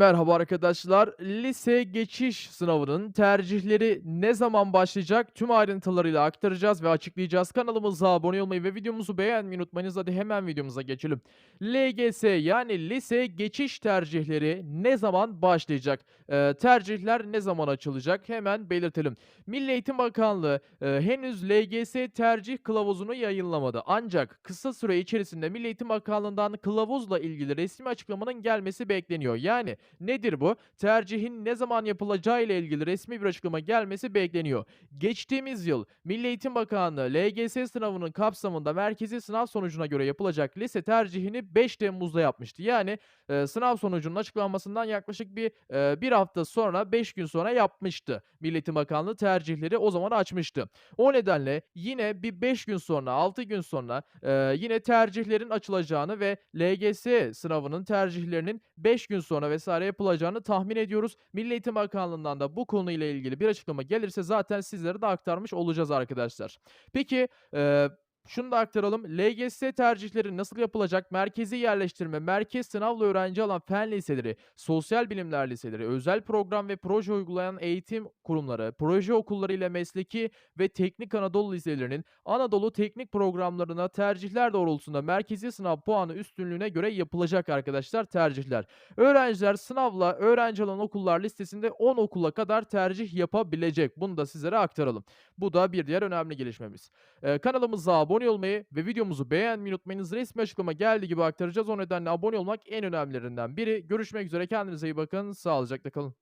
Merhaba arkadaşlar. Lise geçiş sınavının tercihleri ne zaman başlayacak? Tüm ayrıntılarıyla aktaracağız ve açıklayacağız. Kanalımıza abone olmayı ve videomuzu beğenmeyi unutmayınız. Hadi hemen videomuza geçelim. LGS yani lise geçiş tercihleri ne zaman başlayacak? Ee, tercihler ne zaman açılacak? Hemen belirtelim. Milli Eğitim Bakanlığı e, henüz LGS tercih kılavuzunu yayınlamadı. Ancak kısa süre içerisinde Milli Eğitim Bakanlığı'ndan kılavuzla ilgili resmi açıklamanın gelmesi bekleniyor. Yani Nedir bu? Tercihin ne zaman yapılacağı ile ilgili resmi bir açıklama gelmesi bekleniyor. Geçtiğimiz yıl Milli Eğitim Bakanlığı LGS sınavının kapsamında merkezi sınav sonucuna göre yapılacak lise tercihini 5 Temmuz'da yapmıştı. Yani e, sınav sonucunun açıklanmasından yaklaşık bir e, bir hafta sonra 5 gün sonra yapmıştı. Milli Eğitim Bakanlığı tercihleri o zaman açmıştı. O nedenle yine bir 5 gün sonra 6 gün sonra e, yine tercihlerin açılacağını ve LGS sınavının tercihlerinin 5 gün sonra vesaire yapılacağını tahmin ediyoruz. Milli Eğitim Bakanlığı'ndan da bu konuyla ilgili bir açıklama gelirse zaten sizlere de aktarmış olacağız arkadaşlar. Peki eee, şunu da aktaralım. LGS tercihleri nasıl yapılacak? Merkezi yerleştirme, merkez sınavla öğrenci alan fen liseleri, sosyal bilimler liseleri, özel program ve proje uygulayan eğitim kurumları, proje okulları ile mesleki ve teknik Anadolu liselerinin Anadolu teknik programlarına tercihler doğrultusunda merkezi sınav puanı üstünlüğüne göre yapılacak arkadaşlar tercihler. Öğrenciler sınavla öğrenci alan okullar listesinde 10 okula kadar tercih yapabilecek. Bunu da sizlere aktaralım. Bu da bir diğer önemli gelişmemiz. Ee, kanalımıza abone olmayı ve videomuzu beğenmeyi unutmayınız. Resmi açıklama geldiği gibi aktaracağız. O nedenle abone olmak en önemlilerinden biri. Görüşmek üzere. Kendinize iyi bakın. Sağlıcakla kalın.